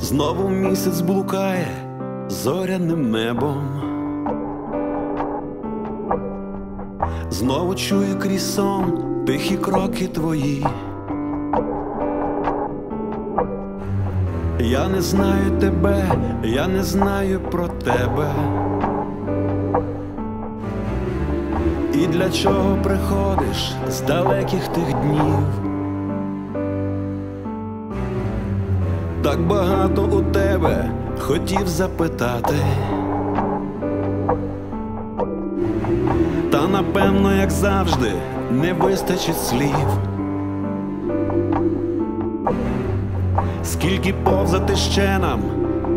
Знову місяць блукає зоряним небом. Знову чую крізь сон тихі кроки твої. Я не знаю тебе, я не знаю про тебе. І для чого приходиш з далеких тих днів? Так багато у тебе хотів запитати. Та напевно, як завжди, не вистачить слів. Скільки повзати ще нам,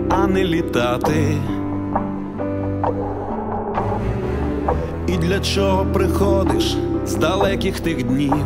а не літати. І для чого приходиш з далеких тих днів?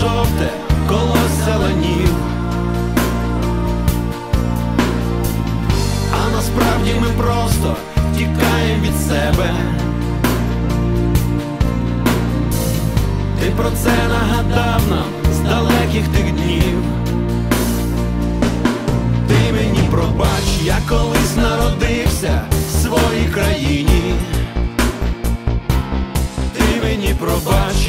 Жовте колося ланів. А насправді ми просто тікаємо від себе. Ти про це нагадав нам з далеких тих днів. Ти мені пробач, я колись народився в своїй країні.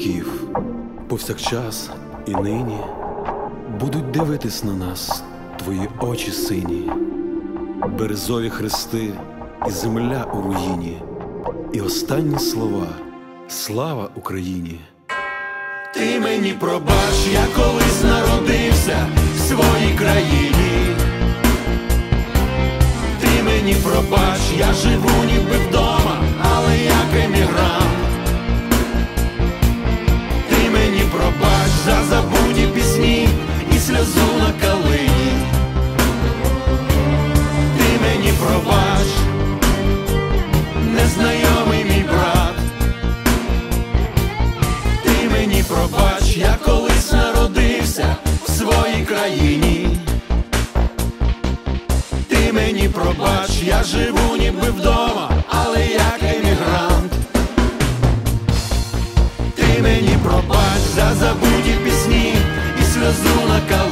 віків, повсякчас і нині будуть дивитись на нас твої очі сині, березові хрести і земля у руїні, і останні слова слава Україні. Ти мені пробач, я колись народився в своїй країні. Ти мені пробач, я живу країні. Ти мені пробач, я живу ніби вдома, але як емігрант. Ти мені пробач за забуті пісні і сльозу на калу.